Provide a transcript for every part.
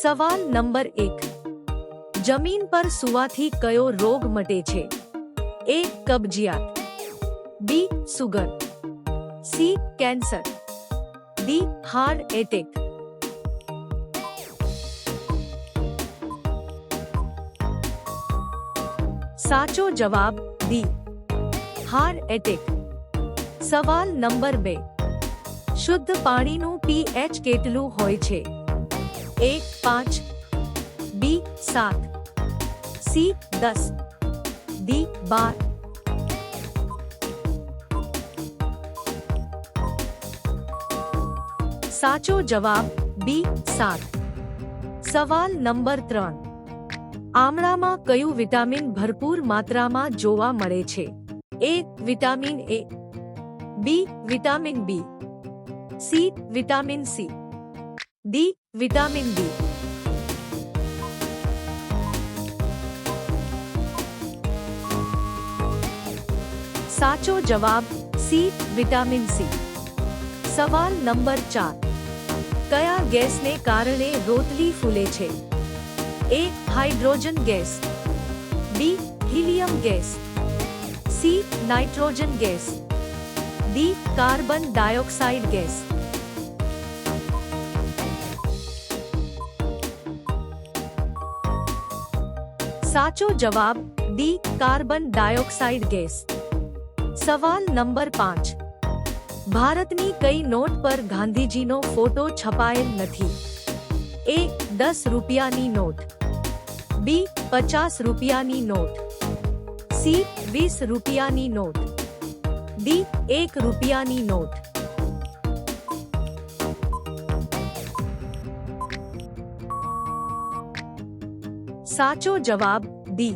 સવાલ નંબર 1 જમીન પર સુવાથી કયો રોગ મટે છે A કબજિયાત B sugar C cancer D heart attack સાચો જવાબ D હાર્ટ એટેક સવાલ નંબર 2 શુદ્ધ પાણીનો pH કેટલો હોય છે 1 5 b 7 c 10 d बार साचो जवाब b 7 सवाल नंबर 3 आमળામાં કયું વિટામિન ભરપૂર માત્રામાં જોવા મળે છે a vitamin a b vitamin b c vitamin c d vitamin B साचो जवाब सी विटामिन सी सवाल नंबर चार कया गैस ने कारण रोतली फूले छे A hydrogen gas B helium gas C nitrogen gas D carbon dioxide gas साचो जवाब डी कार्बन डाइऑक्साइड गैस सवाल नंबर पाँच भारत ने कई नोट पर गांधी जी नो फोटो छपायल नहीं ए दस रुपया नी नोट बी पचास रुपया नी नोट सी बीस रुपया नी नोट डी एक रुपया नी नोट સાચો જવાબ ડી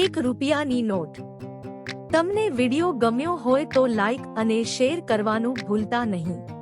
એક રૂપિયાની નોટ તમને વિડીયો ગમ્યો હોય તો લાઈક અને શેર કરવાનું ભૂલતા નહીં